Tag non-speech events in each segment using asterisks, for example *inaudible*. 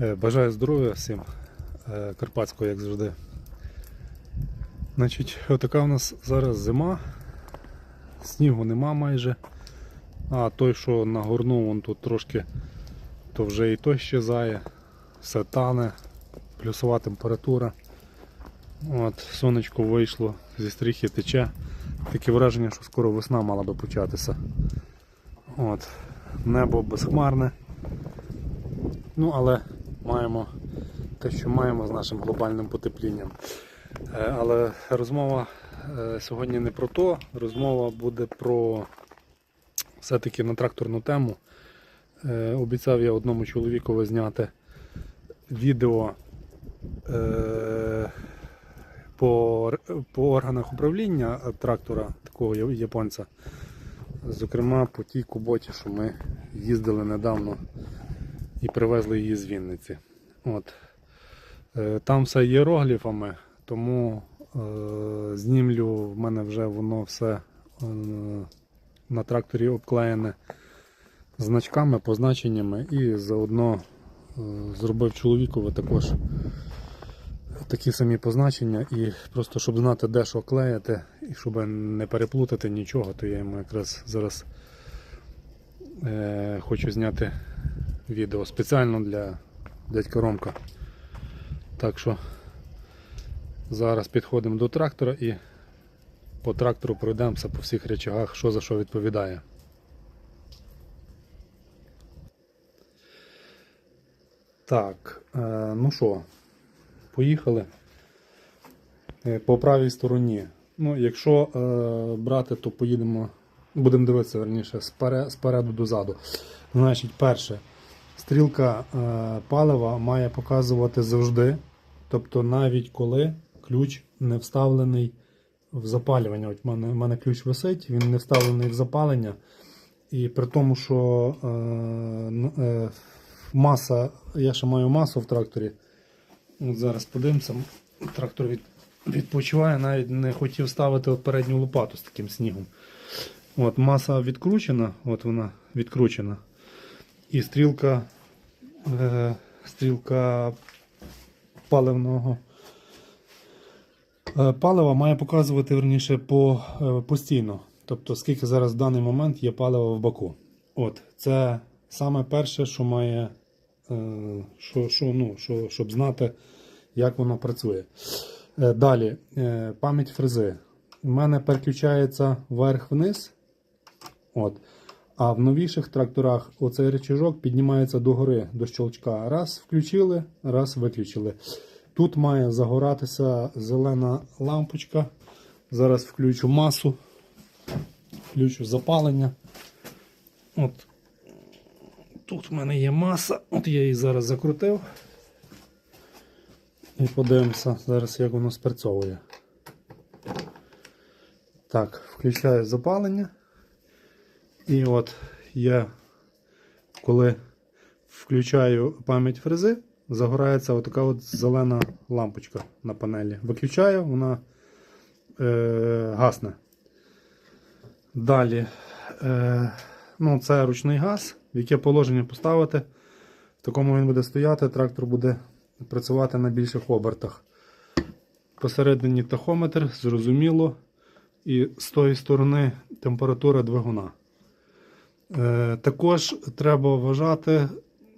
Е, Бажаю здоров'я всім е, карпатського, як завжди. Значить, отака у нас зараз зима. Снігу нема майже. А той, що нагорнув, вон тут трошки, то вже і той щезає, все тане, плюсова температура. От, сонечко вийшло, зі стріхи тече. Таке враження, що скоро весна мала би початися. От, небо безхмарне. Ну, але маємо те, що маємо з нашим глобальним потеплінням. Е, Але розмова е, сьогодні не про то, розмова буде про все-таки на тракторну тему. Е, Обіцяв я одному чоловікові зняти відео по, по органах управління трактора такого японця. Зокрема, по тій куботі, що ми їздили недавно і привезли її з Вінниці. От. Е, Там все іерогліфами, тому е, знімлю в мене вже воно все е, на тракторі обклеєне значками, позначеннями і заодно е, зробив чоловікові також такі самі позначення і просто щоб знати де що клеїти і щоб не переплутати нічого, то я йому якраз зараз е, хочу зняти відео спеціально для дядька Ромка. Так що зараз підходимо до трактора і по трактору пройдемося по всіх речагах, що за що відповідає. Так, е, ну що, поїхали. Е, По правій стороні. Ну, якщо е, брати, то поїдемо, будемо дивитися верніше, спере- спереду дозаду. Значить, перше, стрілка е, палива має показувати завжди. Тобто навіть коли ключ не вставлений в запалювання. От в мене, в мене ключ висить, він не вставлений в запалення. І при тому, що е, е, маса, я ще маю масу в тракторі. От зараз подивимося, трактор від, відпочиває, навіть не хотів ставити передню лопату з таким снігом. От, маса відкручена, от вона відкручена. І стрілка, стрілка паливного е, палива має показувати верніше по, е, постійно. Тобто, скільки зараз в даний момент є палива в баку. От, це саме перше, що має, е, що, що, ну, що, щоб знати, як воно працює. Е, Далі, е, пам'ять фрези. У мене переключається вверх-вниз. От. А в новіших тракторах оцей рычажок піднімається догори до щелчка. Раз включили, раз виключили. Тут має загоратися зелена лампочка. Зараз включу масу, включу запалення. От. Тут в мене є маса, от я її зараз закрутив. І подивимося зараз, як воно спрацьовує. Так, включаю запалення. І от я, коли включаю пам'ять фрези, загорається отака от зелена лампочка на панелі. Виключаю, вона е, гасне. Далі, е, ну, це ручний газ, в яке положення поставити. В такому він буде стояти, трактор буде працювати на більших обертах. Посередині тахометр, зрозуміло. І з тої сторони температура двигуна. Е, також треба вважати,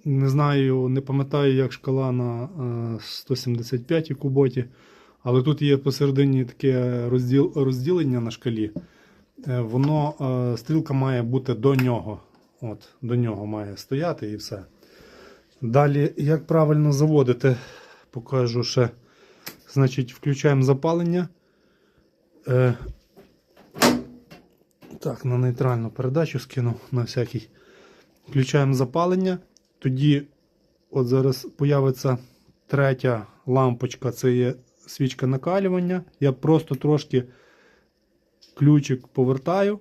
не знаю, не пам'ятаю, як шкала на е, 175 куботі, але тут є посередині таке розділ, розділення на шкалі. Е, воно, е, стрілка має бути до нього. От, До нього має стояти і все. Далі, як правильно заводити, покажу ще. Значить, включаємо запалення. Так, на нейтральну передачу скинув на всякий. Включаємо запалення. Тоді, от зараз появиться третя лампочка, це є свічка накалювання. Я просто трошки ключик повертаю.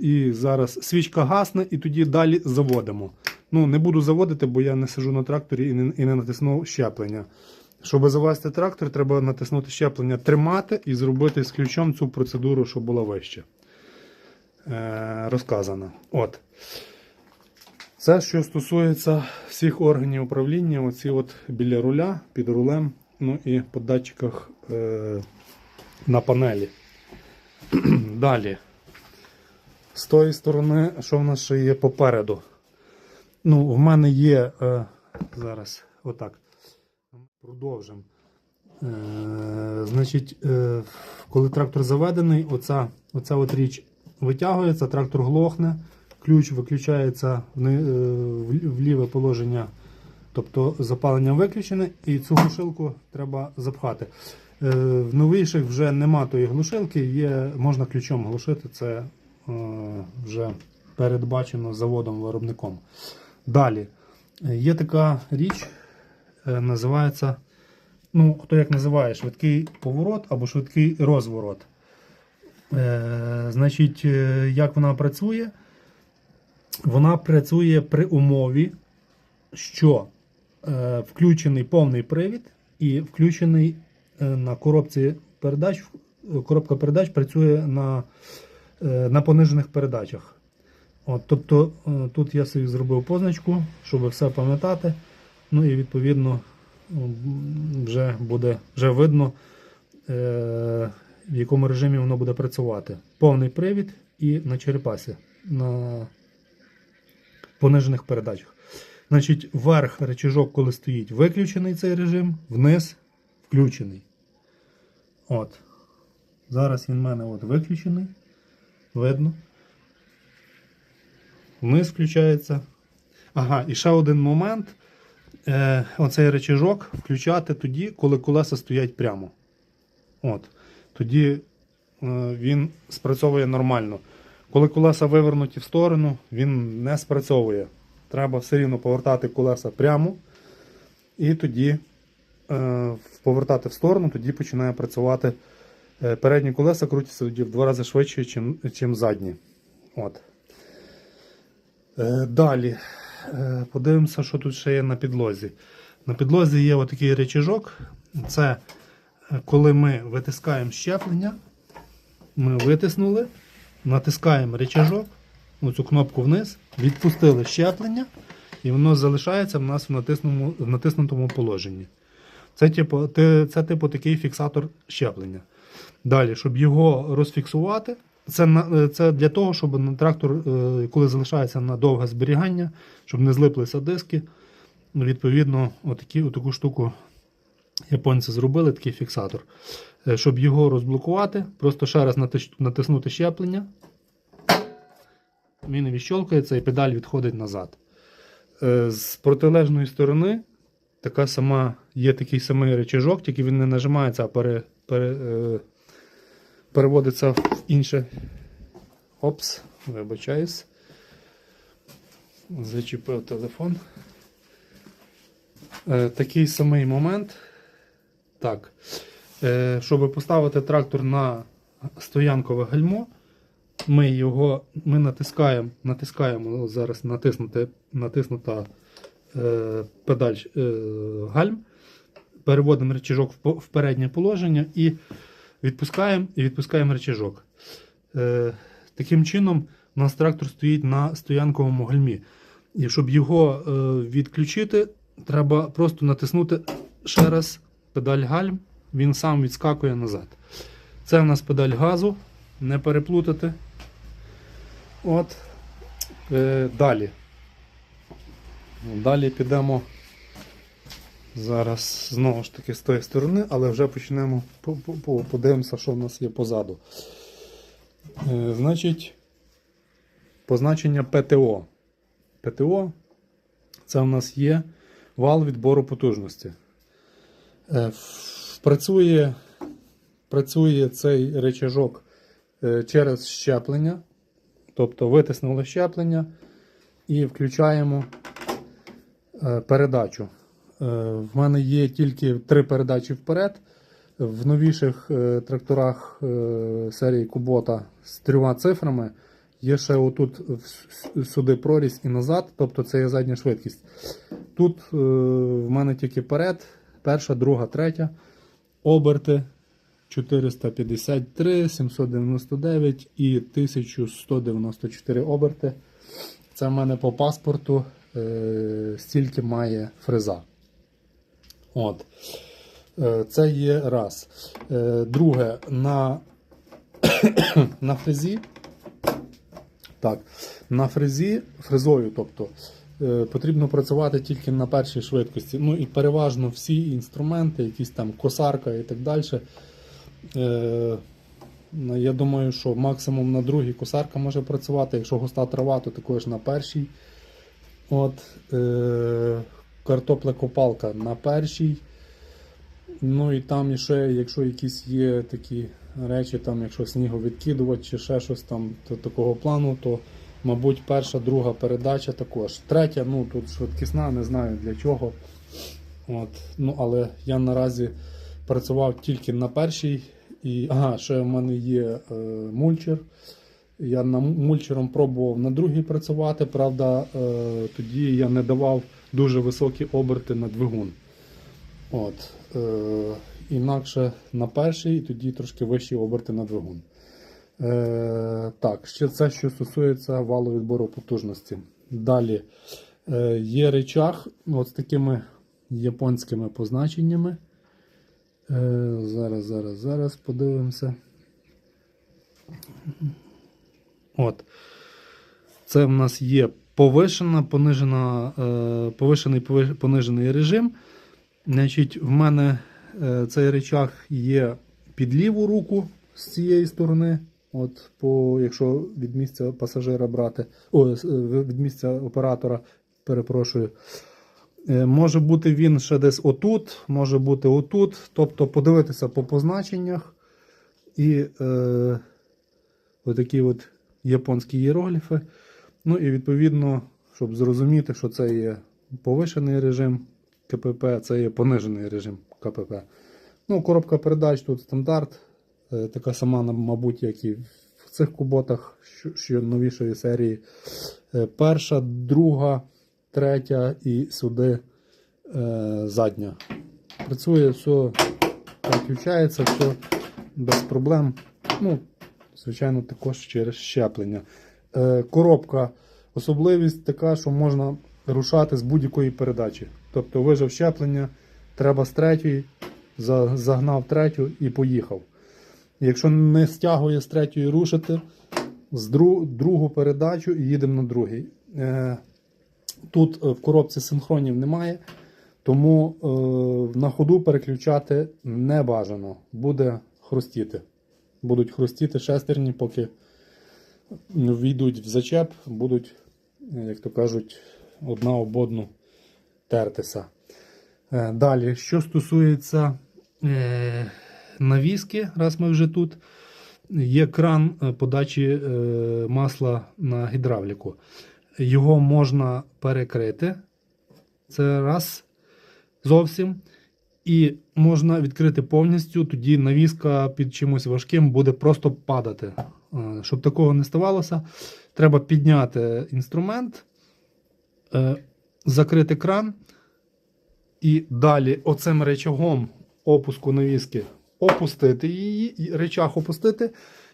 І зараз свічка гасне, і тоді далі заводимо. Ну, не буду заводити, бо я не сижу на тракторі і не, і не натиснув щеплення. Щоб завести трактор, треба натиснути щеплення, тримати і зробити з ключом цю процедуру, щоб була вище розказана. От. Це що стосується всіх органів управління, оці от біля руля, під рулем, ну і по датчиках е, на панелі. *clears throat* Далі. З тої сторони, що в нас ще є попереду? Ну, в мене є е, зараз отак. Продовжимо. Е, значить, е, коли трактор заведений, оця, оця от річ витягується, трактор глохне, ключ виключається е, в- ліве положення, тобто запалення виключене, і цю глушилку треба запхати. Е, в новіших вже нема тої глушилки, є, можна ключом глушити, це е, вже передбачено заводом-виробником. Далі, є така річ, називається, ну, хто як називає, швидкий поворот або швидкий розворот. Е, значить, е, як вона працює? Вона працює при умові, що е, включений повний привід і включений е, на коробці передач. Коробка передач працює на, е, на понижених передачах. От, тобто е, тут я собі зробив позначку, щоб все пам'ятати. Ну і відповідно вже буде вже видно, е, в якому режимі воно буде працювати. Повний привід і на черепасі на понижених передачах. Значить, вверх речіжок, коли стоїть, виключений цей режим, вниз включений. От. Зараз він в мене от виключений. Видно. Вниз включається. Ага, і ще один момент. Е, оцей речіжок включати тоді, коли колеса стоять прямо. От. Тоді е, він спрацьовує нормально. Коли колеса вивернуті в сторону, він не спрацьовує. Треба все рівно повертати колеса прямо. І тоді е, повертати в сторону, тоді починає працювати. Е, передні колеса крутяться тоді в два рази швидше, чим задні. От. Далі подивимося, що тут ще є на підлозі. На підлозі є отакий речіжок. Це коли ми витискаємо щеплення, ми витиснули, натискаємо речіжок, оцю кнопку вниз, відпустили щеплення, і воно залишається в нас в натиснутому, в натиснутому положенні. Це типу, це типу такий фіксатор щеплення. Далі, щоб його розфіксувати, це, це для того, щоб на трактор, е, коли залишається на довге зберігання, щоб не злиплися диски. Ну, Відповідно, отакі, отаку штуку японці зробили, такий фіксатор. Е, Щоб його розблокувати, просто ще раз натиснути щеплення. Він відщолкається і педаль відходить назад. Е, З протилежної сторони така сама, є такий самий речіжок, тільки він не нажимається, а пере, пере, е, переводиться в інше. Опс, вибачаюсь. Зачепив телефон. Такий самий момент. Так. Е, щоб поставити трактор на стоянкове гальмо, ми його ми натискаємо, натискаємо зараз натиснути, натиснута е, педаль е, гальм, переводимо речіжок в, в переднє положення і відпускаємо і відпускаємо речіжок. Е, таким чином, у нас трактор стоїть на стоянковому гальмі. І щоб його е, відключити, треба просто натиснути ще раз педаль гальм, він сам відскакує назад. Це в нас педаль газу, не переплутати. От. Е, далі. Далі підемо зараз знову ж таки з тої сторони, але вже почнемо по- по- по- подивимося, що в нас є позаду. Е, значить, позначення ПТО. ПТО це у нас є вал відбору потужності. Е, Працює, працює цей речажок е, через щеплення. Тобто витиснули щеплення і включаємо е, передачу. В мене є тільки три передачі вперед. В новіших тракторах серії Кубота з трьома цифрами є ще отут сюди прорізь і назад, тобто це є задня швидкість. Тут в мене тільки перед, перша, друга, третя. Оберти 453, 799 і 1194 оберти. Це в мене по паспорту е, стільки має фреза. От. Е, Це є раз. Е, Друге, на, *coughs* на фрезі. Так, на фрезі, фрезою, тобто, потрібно працювати тільки на першій швидкості. Ну і переважно всі інструменти, якісь там косарка і так далі. Е, я думаю, що максимум на другій косарка може працювати. Якщо густа трава, то також на першій. От, е, картоплекопалка на першій. Ну і там ще, якщо якісь є такі речі, там, якщо сніговідкидувач чи ще щось там то, такого плану, то, мабуть, перша, друга передача також. Третя, ну тут швидкісна, не знаю для чого. От, ну, але я наразі працював тільки на першій. І, ага, ще в мене є е, мульчер. Я на мульчером пробував на другій працювати, правда, е, тоді я не давав дуже високі оберти на двигун. От, е, інакше на перший, і тоді трошки вищі оберти на двигун. Е, так, ще це, що стосується валу відбору потужності. Далі е, є речах от з такими японськими позначеннями. Е, зараз, зараз, зараз подивимося. От. Це в нас є повишена, понижена, е, повишений, повиш- понижений режим. Значить, в мене е, цей речах є під ліву руку з цієї сторони. От, по, якщо від місця пасажира брати, о, е, від місця оператора, перепрошую. Е, Може бути він ще десь отут, може бути отут. Тобто подивитися по позначеннях. І е, отакі от японські іерогліфи. Ну і відповідно, щоб зрозуміти, що це є повишений режим КПП, це є понижений режим КПП. Ну, коробка передач тут стандарт, така сама, мабуть, як і в цих куботах, що, новішої серії. Е, Перша, друга, третя і сюди е, задня. Працює все, включається, все без проблем. Ну, звичайно, також через щеплення. Е, коробка. Особливість така, що можна рушати з будь-якої передачі. Тобто вижив щеплення, треба з третьої, загнав третю і поїхав. Якщо не стягує з третьої рушити, з дру, другу передачу і їдемо на другий. Е, тут е, в коробці синхронів немає, тому е, на ходу переключати не бажано. Буде хрустіти. Будуть хрустіти шестерні, поки війдуть в зачеп, будуть, як то кажуть, одна об одну тертися. Далі, що стосується навіски, раз ми вже тут, є кран е, подачі е, масла на гідравліку. Його можна перекрити. Це раз зовсім. І можна відкрити повністю, тоді навіска під чимось важким буде просто падати. Е, Щоб такого не ставалося, треба підняти інструмент, закрити кран і далі оцим речагом опуску навіски опустити її, речах опустити,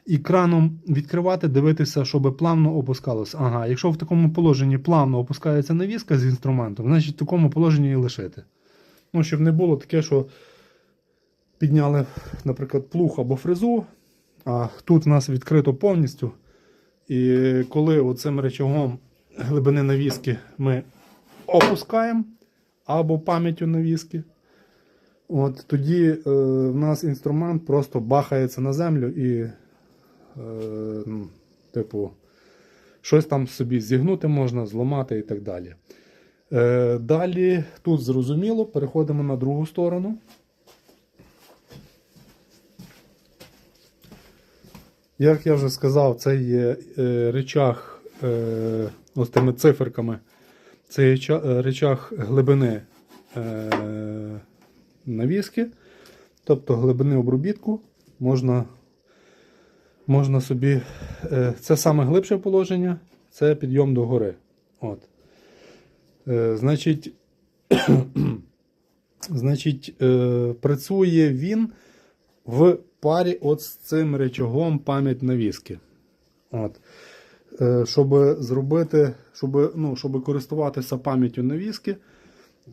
і краном відкривати, дивитися, щоб плавно опускалося. Ага, якщо в такому положенні плавно опускається навіска з інструментом, значить в такому положенні і лишити. Ну, щоб не було таке, що підняли, наприклад, плуг або фрезу, а тут в нас відкрито повністю. І коли оцим речагом глибини навіски ми опускаємо або пам'яттю навіски, от тоді е, в нас інструмент просто бахається на землю і, е, ну, типу, щось там собі зігнути можна, зламати і так далі. Е, далі тут зрозуміло, переходимо на другу сторону. Як я вже сказав, це є е, речах е, ось тими циферками. Це є е, речах глибини е, навіски, тобто глибини обробітку. Можна, можна собі. Е, це саме глибше положення, це підйом до гори. От. Е, значить, *clears throat* значить е, працює він в парі от з цим речагом пам'ять навіски. От. Щоб зробити, щоб, ну, щоб користуватися пам'яттю навіски,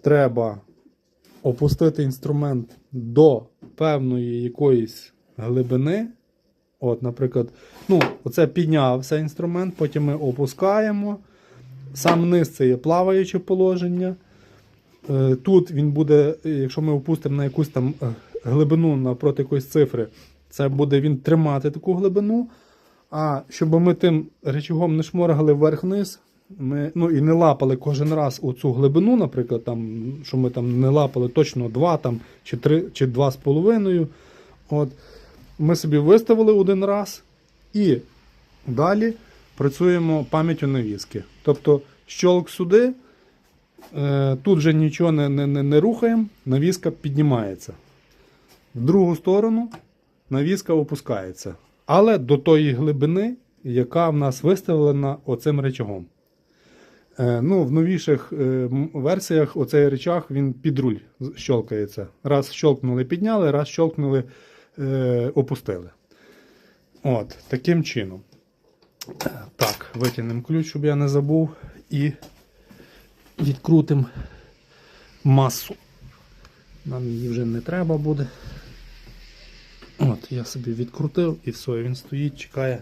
треба опустити інструмент до певної якоїсь глибини. От, наприклад, ну, оце піднявся інструмент, потім ми опускаємо. Сам низ це є плаваюче положення. Е, Тут він буде, е, якщо ми опустимо на якусь там е, глибину напроти якоїсь цифри, це буде він тримати таку глибину. А щоб ми тим речагом не шморгали вверх-вниз, ми, ну і не лапали кожен раз оцю глибину, наприклад, там, що ми там не лапали точно 2 там, чи 3, чи 2,5. От, ми собі виставили один раз і далі працюємо пам'яттю навіски. Тобто щолк сюди, е, тут вже нічого не, не, не, не рухаємо, навіска піднімається. В другу сторону навіска опускається. Але до тої глибини, яка в нас виставлена оцим речагом. Е, ну, в новіших е, версіях оцей речаг він під руль щолкається. Раз щолкнули, підняли, раз щолкнули, е, опустили. От, таким чином. Так, витягнемо ключ, щоб я не забув. І відкрутимо масу. Нам її вже не треба буде. От, я собі відкрутив і все, він стоїть, чекає,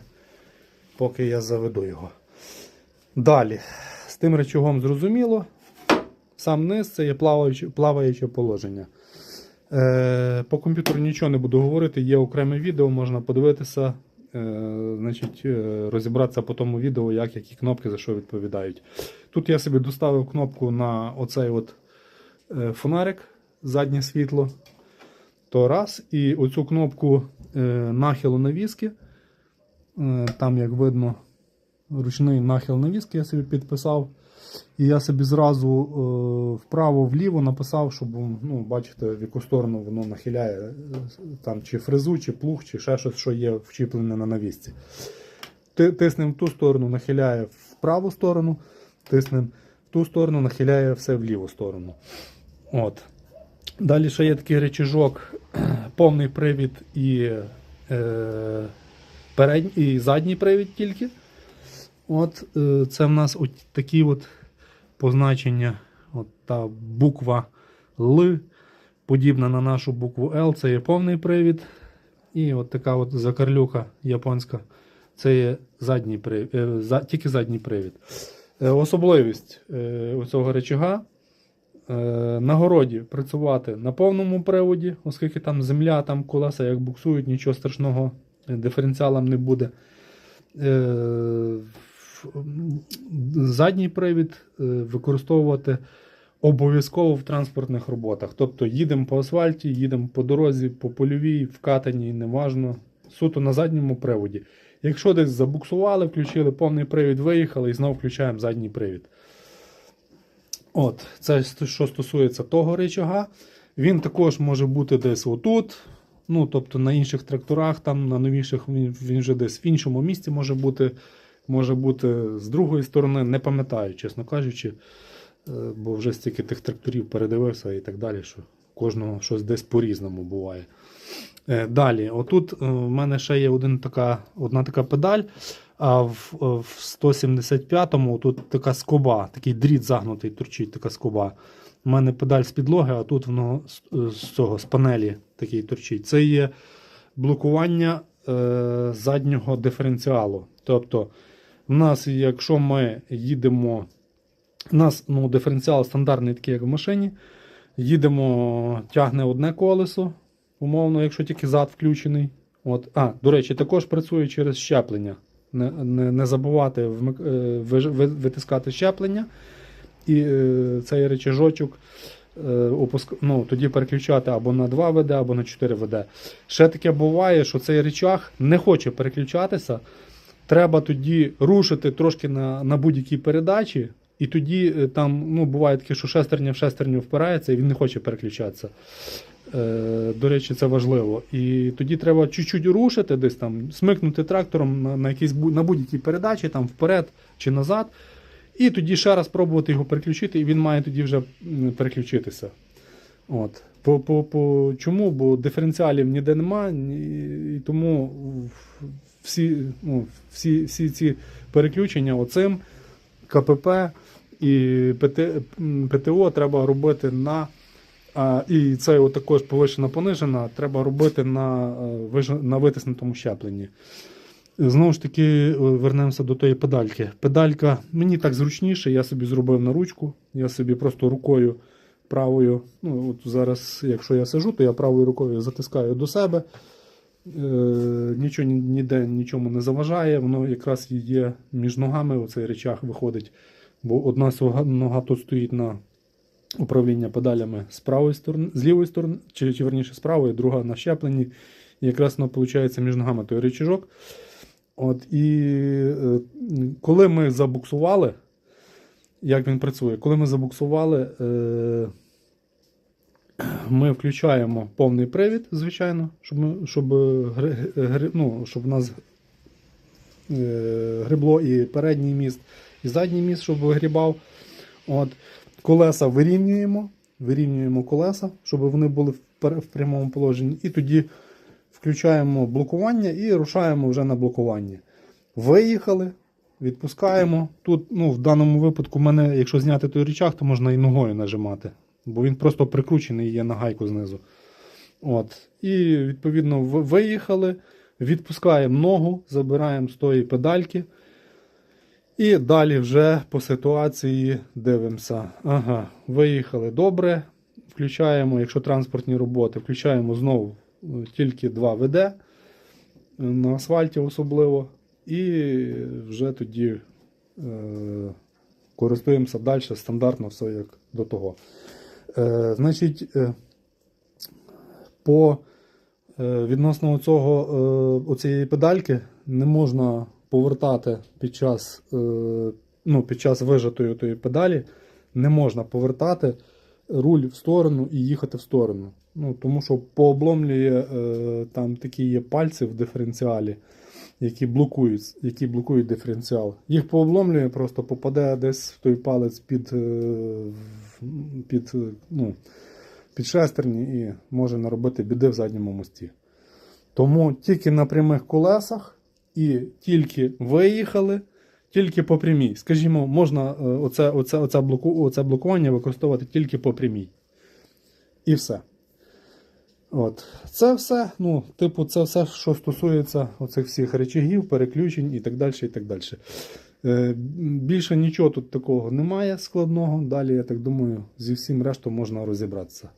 поки я заведу його. Далі, тим речагом зрозуміло. Сам низ це є плаваюче, плаваюче положення. Е, по комп'ютеру нічого не буду говорити, є окреме відео, можна подивитися, е, значить, е, розібратися по тому відео, як які кнопки за що відповідають. Тут я собі доставив кнопку на оцей от е, фонарик, заднє світло. То раз, і оцю кнопку е, нахилу навіски, е, там, як видно, ручний нахил навіски я собі підписав. І я собі зразу е, вправо-вліво написав, щоб ну, бачите, в яку сторону воно нахиляє е, там, чи фрезу, чи плуг, чи ще щось, що є вчіплене на навісці. Тиснем в ту сторону, нахиляє в праву сторону, тиснем в ту сторону, нахиляє все в ліву сторону. От. Далі ще є такий речіжок, *clears throat* повний привід і, е, передній, і задній привід тільки. От е, це в нас от такі от позначення. От та буква Л, подібна на нашу букву Л, це є повний привід. І от така от закарлюка японська. Це є задній привід, е, за, тільки задній привід. Е, особливість цього речага на городі працювати на повному приводі, оскільки там земля, там колеса як буксують, нічого страшного диференціалам не буде. В- Задній привід е, використовувати обов'язково в транспортних роботах. Тобто їдемо по асфальті, їдемо по дорозі, по польовій, вкатаній, неважно, суто на задньому приводі. Якщо десь забуксували, включили повний привід, виїхали і знову включаємо задній привід. От, це що стосується того речага. Він також може бути десь отут. Ну, тобто на інших тракторах, там на новіших він вже десь в іншому місці може бути. Може бути з другої сторони, не пам'ятаю, чесно кажучи, е, бо вже стільки тих тракторів передивився і так далі, що кожного щось десь по-різному буває. Е, Далі, отут е, в мене ще є один така, одна така педаль, а в, в 175-му тут така скоба, такий дріт загнутий, турчить така скоба. У мене педаль з підлоги, а тут воно з, цього, з панелі такий турчить. Це є блокування е, заднього диференціалу. Тобто, в нас, якщо ми їдемо, у нас ну, диференціал стандартний, такий, як в машині. Їдемо, тягне одне колесо, умовно, якщо тільки зад включений. От. А, до речі, також працює через щеплення. Не, не, не забувати вмик, е, витискати щеплення. І е, цей речажочок е, ну, тоді переключати або на 2 ВД, або на 4 ВД. Ще таке буває, що цей речаг не хоче переключатися. Треба тоді рушити трошки на, на будь-якій передачі, і тоді е, там ну, буває таке, що шестерня в шестерню впирається і він не хоче переключатися. Е, до речі, це важливо. І тоді треба чуть-чуть рушити, десь там, смикнути трактором на, на, якійсь, бу- на будь-якій передачі, там вперед чи назад. І тоді ще раз пробувати його переключити, і він має тоді вже переключитися. От. По, чому? Бо диференціалів ніде нема, і тому всі, ну, всі, всі ці переключення оцим КПП і ПТО треба робити на. А, і це от також повишена понижена, треба робити на, е, на витиснутому щепленні. Знову ж таки, е, вернемося до тої педальки. Педалька мені так зручніше, я собі зробив на ручку. Я собі просто рукою правою. Ну, от зараз, якщо я сижу, то я правою рукою затискаю до себе. Е, нічого ніде нічому не заважає. Воно якраз є між ногами, оцей речах виходить. Бо одна нога тут стоїть на управління педалями з правої сторони, з лівої сторони, чи, чи верніше з правої, друга на щепленні. І якраз воно виходить між ногами той речіжок. От, і е, коли ми забуксували, як він працює, коли ми забуксували, е, ми включаємо повний привід, звичайно, щоб, ми, щоб, гри, гри, ну, щоб у нас е, грибло і передній міст, і задній міст, щоб вигрібав. От, колеса вирівнюємо, вирівнюємо колеса, щоб вони були в, прямому положенні. І тоді включаємо блокування і рушаємо вже на блокування. Виїхали, відпускаємо. Тут, ну, в даному випадку, мене, якщо зняти той рычаг, то можна і ногою нажимати, бо він просто прикручений є на гайку знизу. От. І відповідно виїхали, відпускаємо ногу, забираємо з тої педальки. І далі вже по ситуації дивимося. Ага, виїхали добре. Включаємо, якщо транспортні роботи, включаємо знову е, тільки два ВД е, на асфальті особливо. І вже тоді е, користуємося далі стандартно все як до того. Е, значить, е, по е, відносно цього, оцієї педальки не можна повертати під час, ну, під час вижатої тої педалі, не можна повертати руль в сторону і їхати в сторону. Ну, тому що пообломлює там такі є пальці в диференціалі, які блокують, які блокують диференціал. Їх пообломлює, просто попаде десь в той палець під, е, під, е, ну, під шестерні і може наробити біди в задньому мості. Тому тільки на прямих колесах і тільки виїхали, тільки по прямій. Скажімо, можна е, оце, оце, оце, блоку, оце блокування використовувати тільки по прямій. І все. От. Це все, ну, типу, це все, що стосується оцих всіх речагів, переключень і так далі. і так далі. Е, більше нічого тут такого немає складного. Далі, я так думаю, зі всім рештом можна розібратися.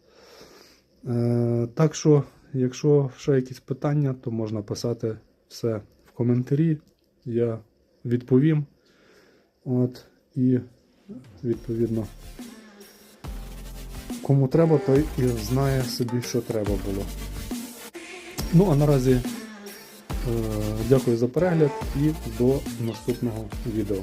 Е, так що, якщо ще якісь питання, то можна писати все в коментарі. Я відповім. От, і відповідно. Кому треба, той і знає собі, що треба було. Ну, а наразі е, дякую за перегляд і до наступного відео.